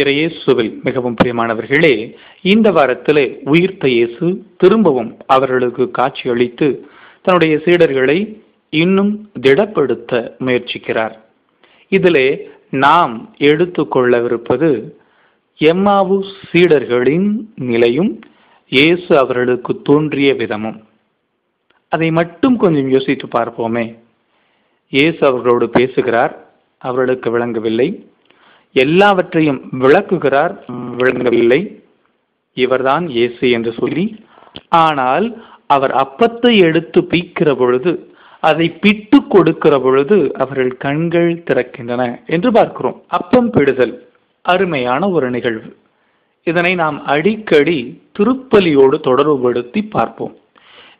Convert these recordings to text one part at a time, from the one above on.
இறையேசுவில் மிகவும் பிரியமானவர்களே இந்த வாரத்தில் உயிர்த்த இயேசு திரும்பவும் அவர்களுக்கு காட்சியளித்து தன்னுடைய சீடர்களை இன்னும் திடப்படுத்த முயற்சிக்கிறார். இதிலே நாம் எடுத்துக்கொள்ளவிருப்பது எம்மாவு சீடர்களின் நிலையும் இயேசு அவர்களுக்கு தோன்றிய விதமும். அதை மட்டும் கொஞ்சம் யோசித்து பார்ப்போமே. இயேசு அவர்களோடு பேசுகிறார் அவர்களுக்கு விளங்கவில்லை. எல்லாவற்றையும் விளக்குகிறார். விளங்கவில்லை. இவர்தான் இயேசு என்று சொல்லி ஆனால் அவர் அப்பத்தை எடுத்து பீக்கிற பொழுது அதை பிட்டு கொடுக்கிற பொழுது அவர்கள் கண்கள் திறக்கின்றன என்று பார்க்கிறோம். அப்பம் பிடுதல் அருமையான ஒரு நிகழ்வு. இதனை நாம் அடிக்கடி திருப்பலியோடு தொடர்புபடுத்தி பார்ப்போம்.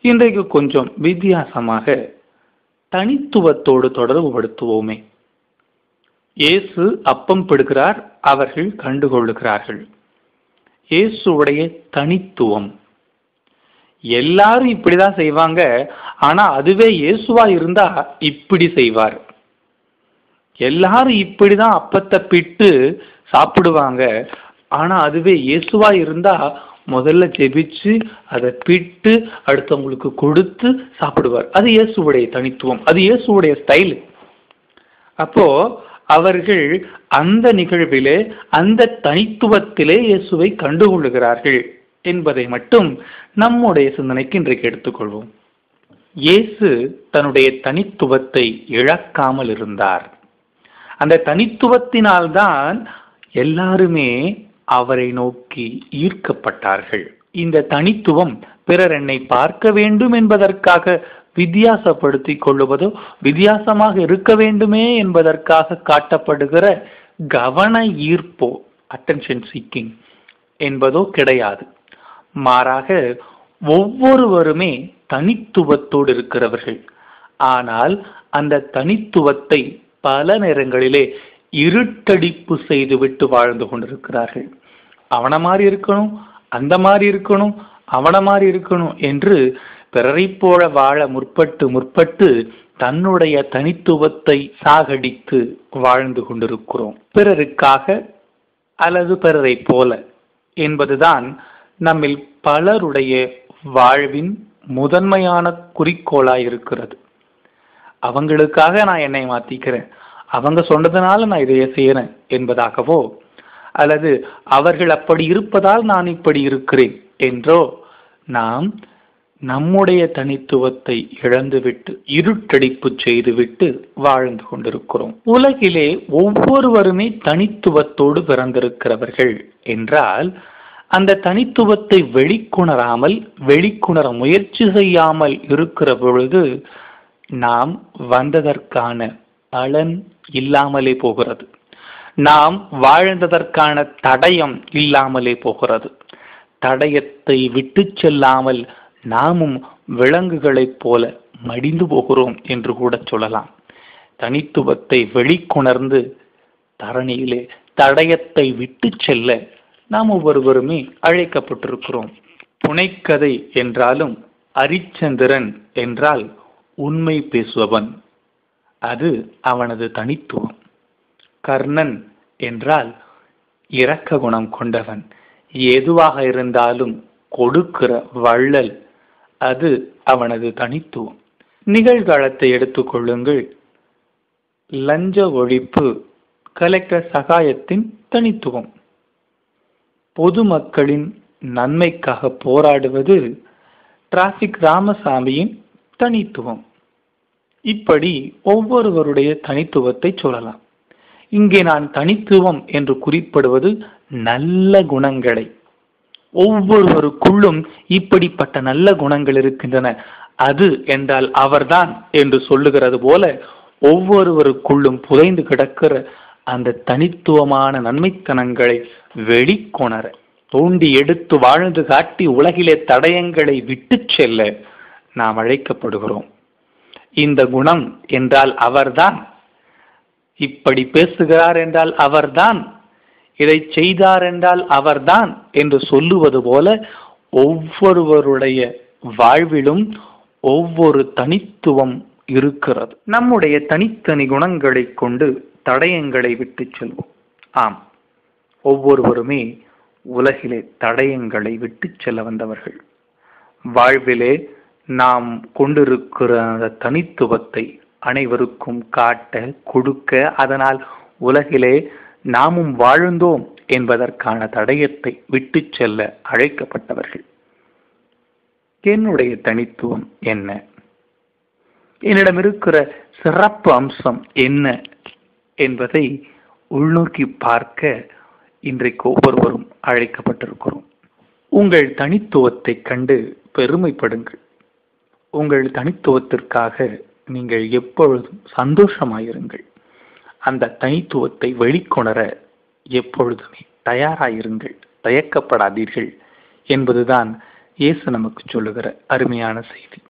இன்றைக்கு கொஞ்சம் வித்தியாசமாக தனித்துவத்தோடு தொடர்புபடுத்துவோமே. இயேசு அப்பம் பிடுகிறார் அவர்கள் கண்டுகொள்ளுகிறார்கள். இயேசுடைய தனித்துவம். எல்லாரும் இப்படிதான் செய்வாங்க ஆனா அதுவே இயேசுவா இருந்தா இப்படி செய்வார். எல்லாரும் இப்படிதான் அப்பத்தை பிட்டு சாப்பிடுவாங்க ஆனா அதுவே இயேசுவா இருந்தா முதல்ல ஜெபிச்சு அதை பிட்டு அடுத்தவங்களுக்கு கொடுத்து சாப்பிடுவார். அது இயேசுவுடைய தனித்துவம் அது இயேசுவுடைய ஸ்டைல். அப்போ அவர்கள் அந்த நிகழ்விலே அந்த தனித்துவத்திலே இயேசுவை கண்டுகொள்ளுகிறார்கள் என்பதை மட்டும் நம்முடைய சிந்தனைக்கு இன்றைக்கு எடுத்துக்கொள்வோம். இயேசு தன்னுடைய தனித்துவத்தை இழக்காமல் இருந்தார். அந்த தனித்துவத்தினால்தான் எல்லாருமே அவரை நோக்கி ஈர்க்கப்பட்டார்கள். இந்த தனித்துவம் பிறர் என்னை பார்க்க வேண்டும் என்பதற்காக வித்தியாசப்படுத்தி கொள்ளுவதோ வித்தியாசமாக இருக்க வேண்டுமே என்பதற்காக காட்டப்படுகிற கவன ஈர்ப்போ அட்டென்ஷன் சீக்கிங் என்பதோ கிடையாது. மாறாக ஒவ்வொருவருமே தனித்துவத்தோடு இருக்கிறவர்கள். ஆனால் அந்த தனித்துவத்தை பல நேரங்களிலே இருட்டடிப்பு செய்துவிட்டு வாழ்ந்து கொண்டிருக்கிறார்கள். அவனை மாதிரி இருக்கணும் அந்த மாதிரி இருக்கணும் அவனை மாதிரி இருக்கணும் என்று பிறரை போல வாழ முற்பட்டு முற்பட்டு தன்னுடைய தனித்துவத்தை சாகடித்து வாழ்ந்து கொண்டிருக்கிறோம். பிறருக்காக அல்லது பிறரை போல என்பதுதான் நம்மில் பலருடைய வாழ்வின் முதன்மையான குறிக்கோளாய் இருக்கிறது. அவங்களுக்காக நான் என்னை மாத்திக்கிறேன். அவங்க சொன்னதுனால நான் இதையே செய்யறேன் என்பதாகவோ அல்லது அவர்கள் அப்படி இருப்பதால் நான் இப்படி இருக்கிறேன் என்றோ நாம் நம்முடைய தனித்துவத்தை இழந்துவிட்டு இருட்டடிப்பு செய்துவிட்டு வாழ்ந்து கொண்டிருக்கிறோம். உலகிலே ஒவ்வொருவருமே தனித்துவத்தோடு பிறந்திருக்கிறவர்கள் என்றால் அந்த தனித்துவத்தை வெளிக்கொணராமல் வெளிக்கொணர முயற்சி செய்யாமல் இருக்கிற பொழுது நாம் வந்ததற்கான பலன் இல்லாமலே போகிறது. நாம் வாழ்ந்ததற்கான தடயம் இல்லாமலே போகிறது. தடயத்தை விட்டு செல்லாமல் நாமும் விலங்குகளைப் போல மடிந்து போகிறோம் என்று கூட சொல்லலாம். தனித்துவத்தை வெளிக்கொணர்ந்து தரணியிலே தடயத்தை விட்டு செல்ல நாம் ஒவ்வொருவருமே அழைக்கப்பட்டிருக்கிறோம். புனைக்கதை என்றாலும் அரிச்சந்திரன் என்றால் உண்மை பேசுபவன். அது அவனது தனித்துவம். கர்ணன் என்றால் இரக்க குணம் கொண்டவன். எதுவாக இருந்தாலும் கொடுக்கிற வள்ளல் அது அவனது தனித்துவம். நிகழ்காலத்தை எடுத்துக்கொள்ளுங்கள். லஞ்ச ஒழிப்பு கலெக்டர் சகாயத்தின் தனித்துவம். பொதுமக்களின் நன்மைக்காக போராடுவது டிராபிக் ராமசாமியின் தனித்துவம். இப்படி ஒவ்வொருவருடைய தனித்துவத்தை சொல்லலாம். இங்கே நான் தனித்துவம் என்று குறிப்பிடுவது நல்ல குணங்களை ஒவ்வொருவருக்குள்ளும் இப்படிப்பட்ட நல்ல குணங்கள் இருக்கின்றன. அது என்றால் அவர்தான் என்று சொல்லுகிறது போல ஒவ்வொருவருக்குள்ளும் புதைந்து கிடக்கிற அந்த தனித்துவமான நன்மைத்தனங்களை வெளிக்கொணர தோண்டி எடுத்து வாழ்ந்து காட்டி உலகிலே தடயங்களை விட்டு செல்ல நாம் அழைக்கப்படுகிறோம். இந்த குணம் என்றால் அவர்தான். இப்படி பேசுகிறார் என்றால் அவர்தான். இதை செய்தார் என்றால் அவர்தான் என்று சொல்லுவது போல ஒவ்வொருவருடைய வாழ்விலும் ஒவ்வொரு தனித்துவம் இருக்கிறது. நம்முடைய தனித்தனி குணங்களை கொண்டு தடயங்களை விட்டு செல்வோம். ஆம். ஒவ்வொருவருமே உலகிலே தடயங்களை விட்டு செல்ல வந்தவர்கள். வாழ்விலே நாம் கொண்டிருக்கிற அந்த தனித்துவத்தை அனைவருக்கும் காட்ட கொடுக்க அதனால் உலகிலே நாமும் வாழ்ந்தோம் என்பதற்கான தடயத்தை விட்டு செல்ல அழைக்கப்பட்டவர்கள். என்னுடைய தனித்துவம் என்ன? என்னிடம் இருக்கிற சிறப்பு அம்சம் என்ன என்பதை உள்நோக்கி பார்க்க இன்றைக்கு ஒவ்வொருவரும் அழைக்கப்பட்டிருக்கிறோம். உங்கள் தனித்துவத்தை கண்டு பெருமைப்படுங்கள். உங்கள் தனித்துவத்திற்காக நீங்கள் எப்பொழுதும் சந்தோஷமாயிருங்கள். அந்த தனித்துவத்தை வெளிக்கொணர எப்பொழுதுமே தயாராயிருங்கள் தயக்கப்படாதீர்கள் என்பதுதான் இயேசு நமக்கு சொல்லுகிற அருமையான செய்தி.